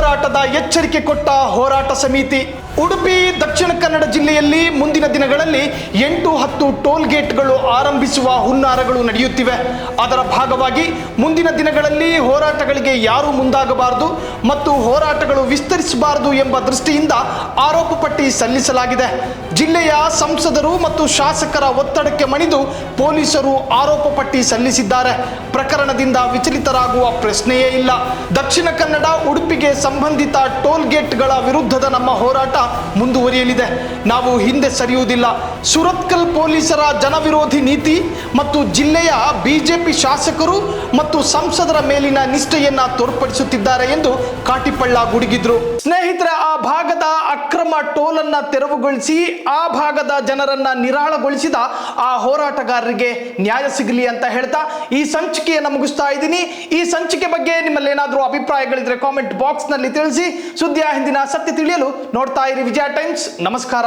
ಹೋರಾಟದ ಎಚ್ಚರಿಕೆ ಕೊಟ್ಟ ಹೋರಾಟ ಸಮಿತಿ. ಉಡುಪಿ, ದಕ್ಷಿಣ ಕನ್ನಡ ಜಿಲ್ಲೆಯಲ್ಲಿ ಮುಂದಿನ ದಿನಗಳಲ್ಲಿ ಎಂಟು ಹತ್ತು ಟೋಲ್ ಗೇಟ್ಗಳು ಆರಂಭಿಸುವ ಹುನ್ನಾರಗಳು ನಡೆಯುತ್ತಿವೆ. ಅದರ ಭಾಗವಾಗಿ ಮುಂದಿನ ದಿನಗಳಲ್ಲಿ ಹೋರಾಟಗಳಿಗೆ ಯಾರೂ ಮುಂದಾಗಬಾರದು ಮತ್ತು ಹೋರಾಟಗಳು ವಿಸ್ತರಿಸಬಾರದು ಎಂಬ ದೃಷ್ಟಿಯಿಂದ ಆರೋಪ ಪಟ್ಟಿ ಸಲ್ಲಿಸಲಾಗಿದೆ. ಜಿಲ್ಲೆಯ ಸಂಸದರು ಮತ್ತು ಶಾಸಕರ ಒತ್ತಡಕ್ಕೆ ಮಣಿದು ಪೊಲೀಸರು ಆರೋಪ ಪಟ್ಟಿ ಸಲ್ಲಿಸಿದ್ದಾರೆ. ಪ್ರಕರಣದಿಂದ ವಿಚಲಿತರಾಗುವ ಪ್ರಶ್ನೆಯೇ ಇಲ್ಲ. ದಕ್ಷಿಣ ಕನ್ನಡ, ಉಡುಪಿಗೆ ಸಂಬಂಧಿತ ಟೋಲ್ ಗೇಟ್ಗಳ ವಿರುದ್ಧದ ನಮ್ಮ ಹೋರಾಟ ಮುಂದುವರಿಯಲಿದೆ. ನಾವು ಹಿಂದೆ ಸರಿಯುವುದಿಲ್ಲ. ಸುರತ್ಕಲ್ ಪೊಲೀಸರ ಜನವಿರೋಧಿ ನೀತಿ ಮತ್ತು ಜಿಲ್ಲೆಯ ಬಿಜೆಪಿ ಶಾಸಕರು ಮತ್ತು ಸಂಸದರ ಮೇಲಿನ ನಿಷ್ಠೆಯನ್ನ ತೋರ್ಪಡಿಸುತ್ತಿದ್ದಾರೆ ಎಂದು ಕಾಟಿಪಳ್ಳ ಗುಡುಗಿದ್ರು. ಸ್ನೇಹಿತರೆ, ಆ ಭಾಗದ ಅಕ್ರಮ ಟೋಲನ್ನ ತೆರವುಗೊಳಿಸಿ, ಆ ಭಾಗದ ಜನರನ್ನ ನಿರಾಳಗೊಳಿಸಿದ ಆ ಹೋರಾಟಗಾರರಿಗೆ ನ್ಯಾಯ ಸಿಗಲಿ ಅಂತ ಹೇಳ್ತಾ ಈ ಸಂಚಿಕೆಯನ್ನು ಮುಗಿಸ್ತಾ ಇದ್ದೀನಿ. ಈ ಸಂಚಿಕೆ ಬಗ್ಗೆ ನಿಮ್ಮಲ್ಲಿ ಏನಾದರೂ ಅಭಿಪ್ರಾಯಗಳಿದ್ರೆ ಕಾಮೆಂಟ್ ಬಾಕ್ಸ್ ನಲ್ಲಿ ತಿಳಿಸಿ ಸುದ್ದಿಯ ಹಿಂದಿನ ಸತ್ಯ ತಿಳಿಯಲು ನೋಡ್ತಾ ಇರಿ ವಿಜಯ ಟೈಮ್ಸ್. ನಮಸ್ಕಾರ.